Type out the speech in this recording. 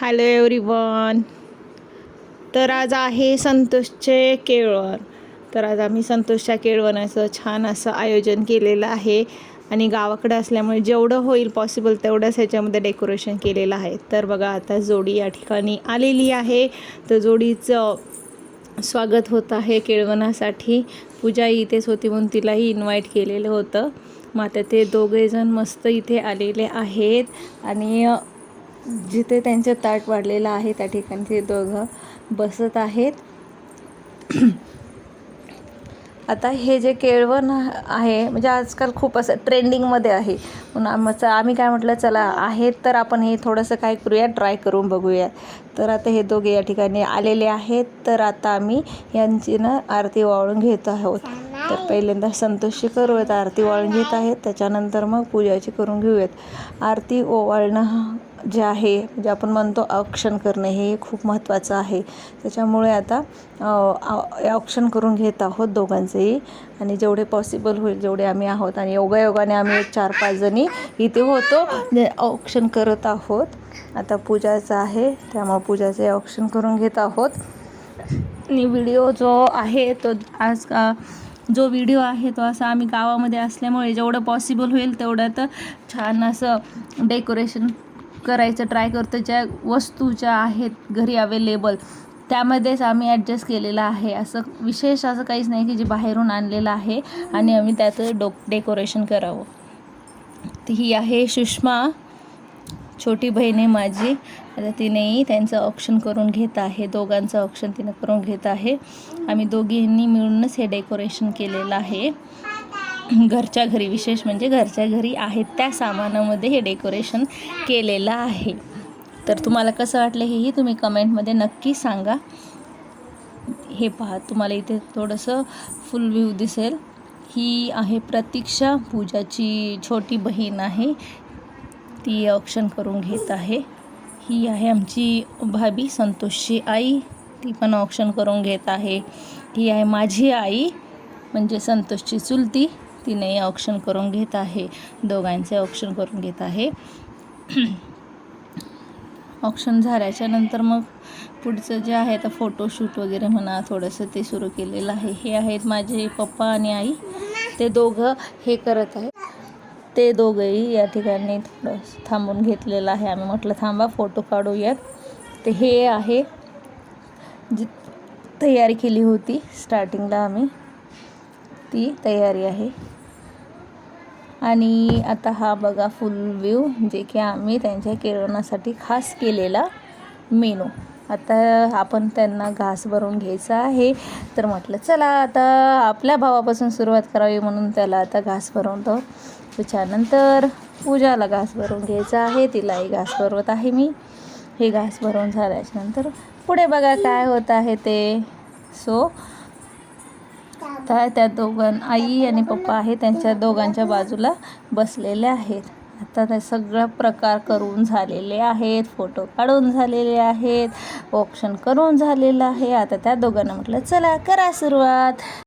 Hello everyone तर आज आहे संतोषचे केळवण तर आज आम्ही संतोषच्या केळवणाचं छान असं आयोजन केलेलं आहे. आणि गावाकडे असल्यामुळे जेवढं होईल पॉसिबल तेवढंच ह्याच्यामध्ये डेकोरेशन केलेलं आहे. तर बघा आता जोडी या ठिकाणी आलेली आहे. तर जोडीचं स्वागत होत आहे केळवणासाठी पूजा इथेच होती म्हणून तिलाही इन्व्हाइट केलेलं होतं. मग आता ते दोघेजण मस्त इथे आलेले आहेत. आणि जिथे त्यांचं ताट वाढलेलं आहे त्या ठिकाणी ते दोघं बसत आहेत. आता हे जे केळवण आहे म्हणजे आजकाल खूप असं ट्रेंडिंगमध्ये आहे. म्हणून आमचं आम्ही काय म्हटलं चला आहेत तर आपण हे थोडंसं काय करूया ट्राय करून बघूया तर आता हे दोघे या ठिकाणी आलेले आहेत. तर आता आम्ही यांची ना आरती वाळून घेत आहोत. तर पहिल्यांदा संतोषी करूयात आरती वाळून घेत आहेत. त्याच्यानंतर मग पूजाची करून घेऊयात. आरती ओवाळणं जे आहे म्हणजे आपण म्हणतो औक्षण करणे हे खूप महत्त्वाचं आहे. त्याच्यामुळे आता औक्षण करून घेत आहोत दोघांचेही. आणि जेवढे पॉसिबल होईल जेवढे आम्ही आहोत. आणि योगायोगाने आम्ही एक चार पाच जणी इथे होतो जे औक्षण करत आहोत. आता पूजाचं आहे त्यामुळे पूजाचे औक्षण करून घेत आहोत. आणि व्हिडिओ जो आहे तो आज जो व्हिडिओ आहे तो असा आम्ही गावामध्ये असल्यामुळे जेवढं पॉसिबल होईल तेवढं तर छान असं डेकोरेशन करायचं ट्राय करतो ज्या वस्तू ज्या आहेत घरी अवेलेबल त्यामध्येच आम्ही ॲडजस्ट केलेलं आहे. असं विशेष असं काहीच नाही की जे बाहेरून आणलेलं आहे आणि आम्ही त्याचं डो डेकोरेशन करावं. ती ही आहे सुषमा छोटी बहीण आहे माझी. आता तिनेही त्यांचं ऑप्शन करून घेत आहे. दोघांचं ऑप्शन तिनं करून घेत आहे. आम्ही दोघींनी मिळूनच हे डेकोरेशन केलेलं आहे. घरच्या घरी विशेष म्हणजे घरच्या घरी आहेत त्या सामानामध्ये हे डेकोरेशन केलेलं आहे. तर तुम्हाला कसं वाटलं हेही तुम्ही कमेंटमध्ये नक्की सांगा. हे पहा तुम्हाला इथे थोडंसं फुल व्ह्यू दिसेल. ही आहे प्रतीक्षा पूजाची छोटी बहीण आहे. ती ऑप्शन करून घेत आहे. ही आहे आमची भाभी संतोषची आई. ती पण ऑप्शन करून घेत आहे. ही आहे माझी आई म्हणजे संतोषची चुलती. तिने ऑप्शन करून घेत आहे. दोघांचे ऑप्शन करून घेत आहे. ऑप्शन झाल्याच्यानंतर मग पुढचं जे आहे आता फोटोशूट वगैरे म्हणा थोडंसं ते सुरू केलेलं आहे. हे आहेत माझे पप्पा आणि आई. ते दोघं हे करत आहे ते दोघंही या ठिकाणी थोडं थांबून घेतलेलं आहे. आम्ही म्हटलं थांबा फोटो काढूयात. ते हे आहे जी तयारी केली होती स्टार्टिंगला आम्ही. ती तयारी आहे. आणि आता हा बघा फुल व्ह्यू जे की आम्ही त्यांच्या केळवणासाठी खास केलेला मेनू आता आपण त्यांना घास भरून घ्यायचा आहे. तर म्हटलं चला आता आपल्या भावापासून सुरुवात करावी म्हणून त्याला आता घास भरवतो. त्याच्यानंतर पूजाला घास भरून घ्यायचा आहे. तिलाही घास भरवत आहे मी. हे घास भरून झाल्याच्यानंतर पुढे बघा काय होत आहे ते. सो तर त्या दोघां आई आणि पप्पा आहे त्यांच्या दोघांच्या बाजूला बसलेले आहेत. आता ते सगळा प्रकार करून झालेले आहेत फोटो काढून झालेले आहेत ऑप्शन करून झालेलं आहे. आता त्या दोघांना म्हटलं चला करा सुरुवात.